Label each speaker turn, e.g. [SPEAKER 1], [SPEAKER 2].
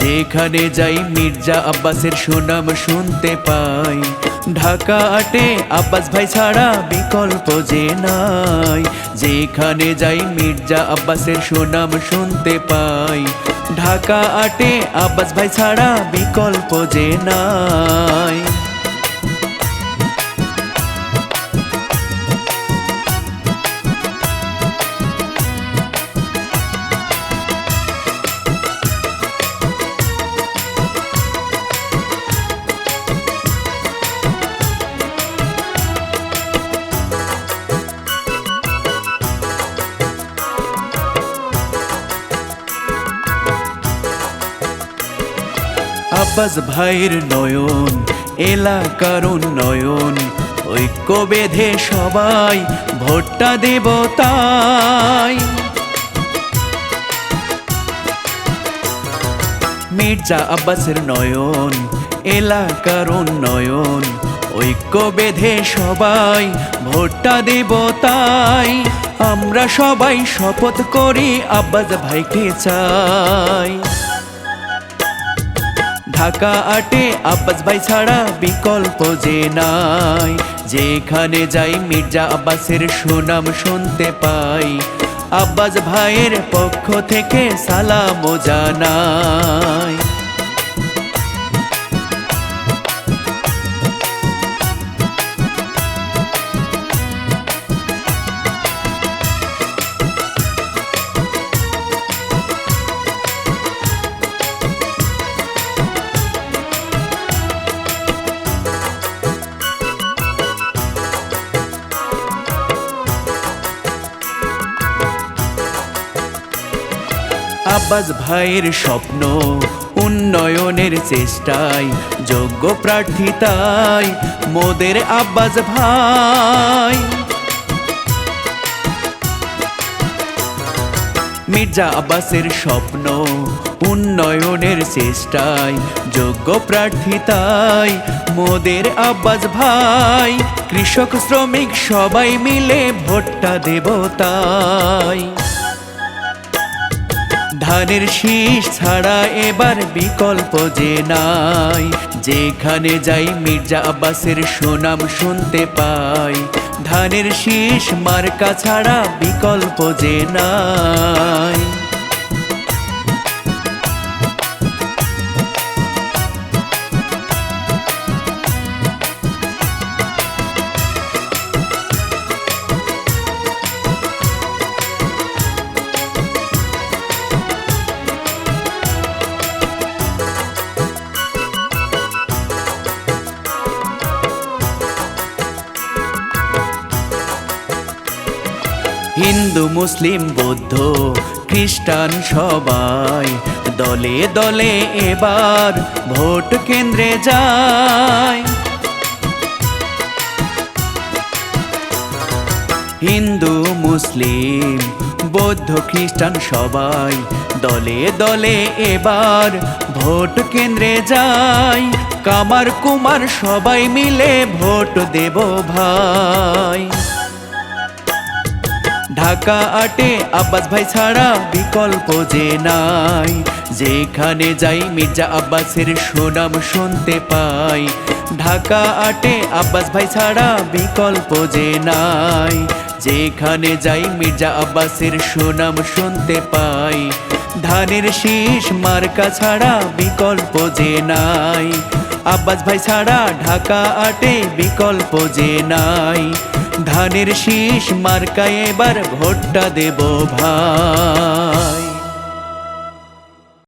[SPEAKER 1] যেখানে যাই মির্জা আব্বাসের সুনাম শুনতে পাই। ঢাকা আটে আব্বাস ভাই ছাড়া বিকল্প যে নাই। যেখানে যাই মির্জা আব্বাসের সুনাম শুনতে পাই। ঢাকা আটে আব্বাস ভাই ছাড়া বিকল্প যে নাই। আব্বাস ভাইয়ের নয়ন এলাকার উন্নয়ন ঐক্য বেঁধে সবাই ভোটটা দেব তাই। মির্জা আব্বাসের নয়ন, এলা এলাকার উন্নয়ন ঐক্য বেঁধে সবাই ভোটটা দেব তাই। আমরা সবাই শপথ করি আব্বাস ভাইকে চাই। ঢাকা আটে আব্বাস ভাই ছাড়া বিকল্প যে নাই। যেখানে যাই মির্জা আব্বাসের সুনাম শুনতে পাই। আব্বাস ভাইয়ের পক্ষ থেকে সালাম জানাই। আব্বাস ভাইয়ের স্বপ্ন, উন্নয়নের চেষ্টায় যোগ্য প্রার্থী তাই, মোদের আব্বাস ভাই। মির্জা আব্বাসের স্বপ্ন, উন্নয়নের চেষ্টায় যোগ্য প্রার্থী তাই, মোদের আব্বাস ভাই। কৃষক শ্রমিক সবাই মিলে ভোটটা দেব তাই। ধানের শীষ ছাড়া এবার বিকল্প যে নাই। যেখানে যাই মির্জা আব্বাসের সুনাম শুনতে পাই। ধানের শীষ মার্কা ছাড়া বিকল্প যে নাই। হিন্দু, মুসলিম, বৌদ্ধ, খ্রিস্টান সবাই দলে দলে এবার ভোট কেন্দ্রে যায়। হিন্দু, মুসলিম, বৌদ্ধ, খ্রিস্টান সবাই দলে দলে এবার ভোট কেন্দ্রে যায়। কামার কুমার সবাই মিলে ভোট দেব ভাই। ঢাকা আটে আব্বাস ভাই ছাড়া বিকল্প যে নাই। যেখানে যাই মির্জা আব্বাসের সুনাম শুনতে পাই। ঢাকা আটে আব্বাস ভাই ছাড়া বিকল্প যে নাই। যেখানে যাই মির্জা আব্বাসের সুনাম শুনতে পাই। ধানের শীষ মার্কা ছাড়া বিকল্প যে নাই। আব্বাস ভাই ছাড়া ঢাকা আটে বিকল্প যে নাই। ধানের শীষ মার্কায় এবার ভোটটা দেব ভাই।